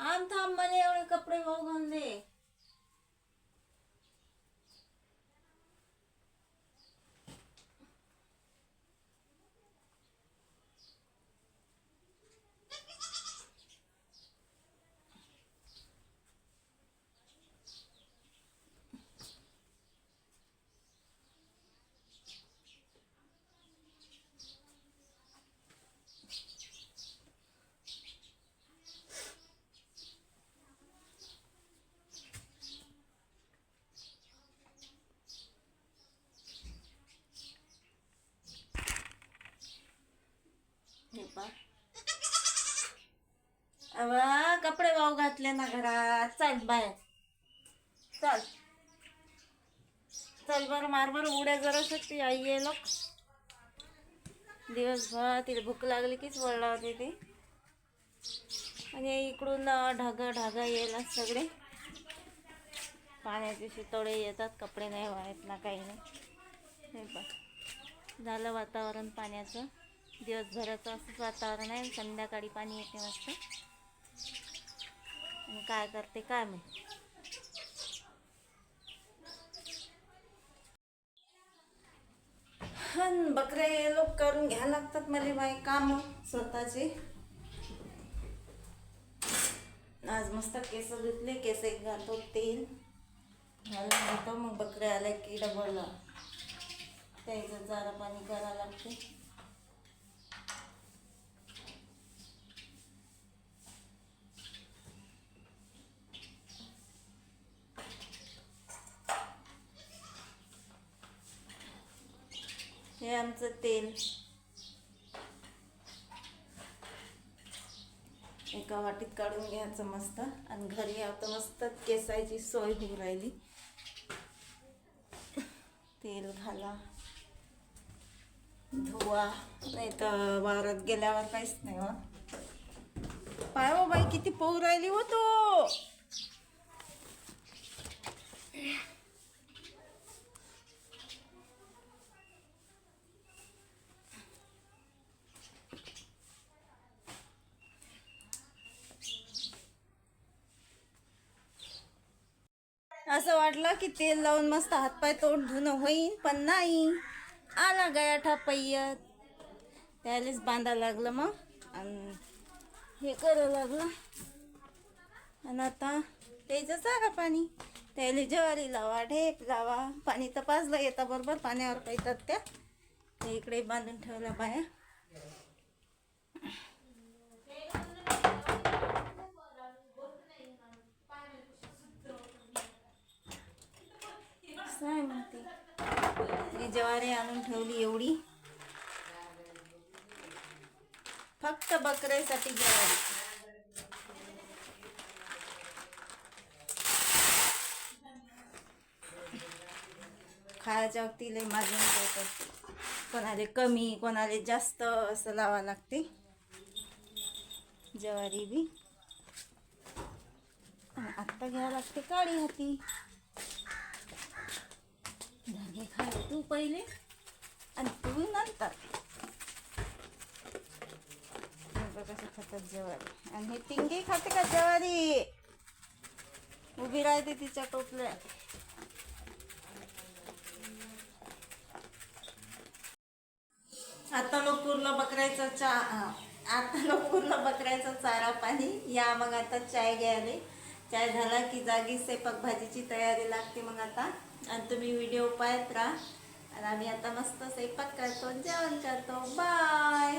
थांब थांब मला एवढे कपडे वाहून दे. कपडे वाव घातले ना घरात. चल बाहेर. चल. चल बरं मार बरं उड्या जरा शकते आई ये लोक दिवसभर तिला भूक लागली कीच वळला होती ती. आणि इकडून ढग ढागा येईल सगळे. पाण्याचे शितोडे येतात कपडे नाही वाळत ना काही नाही. हे पण झालं वातावरण पाण्याचं. दिवसभराचं असंच वातावरण आहे. संध्याकाळी पाणी येते मस्त. मग काय करते काय मी हन बकरे लोक करून घ्या लागतात मला बाई काम स्वतःचे. आज मस्त केस धुतले केस एक घालतो तेल घालून घेतो मग बकरे आल्या की डबल त्याचं चारा पाणी करावं लागते. हे आमचं तेल. एका वाटीत काढून घ्यायचं मस्त. आणि घरी आता मस्त केसायची सोय होऊ राहिली. तेल घाला. धुवा. नाही तर वावरात गेल्यावर काहीच नाही हो. पाय बाई किती पोहू राहिली हो असं वाटलं की तेल लावून मस्त हातपाय तोंड धुणं होईन पण नाही. आला गया ठपय्यत त्यालाच बांधा लागलं मग. आणि हे करावं लागलं. आणि आता त्याचं चारा पाणी. त्याला ज्वारी लावा ढेप लावा. पाणी तपासलं येता बरोबर पाण्यावर पैतात त्या. इकडे बांधून ठेवल्या बाया काय म्हणते ही ज्वारी आणून ठेवली एवढी. फक्त बकऱ्यासाठी ज्वारी. खायच्या वक्ती लय मागून ठेवतात कोणाले कमी कोणाले जास्त असं लावा लागते. ज्वारी बी. आत्ता घ्यावं लागते काळी हाती. तू पहिले आणि तू नंतर. कसं खातात ज्वारी. आणि हे तिंगी खाते का ज्वारी? उभी राहते तिच्या टोपल्या. आता लोक पूर्ण बकऱ्याचा चा आता लोक पूर्ण बकऱ्याचा चारा पाणी. या मग आता चाय घ्यायला चाय झाला की जागी स्वयंपाक भाजीची तयारी लागते मग आता. आणि तुम्ही व्हिडिओ पाहत राहा. आणि आम्ही आता मस्त स्वयंपाक करतो जेवण करतो. बाय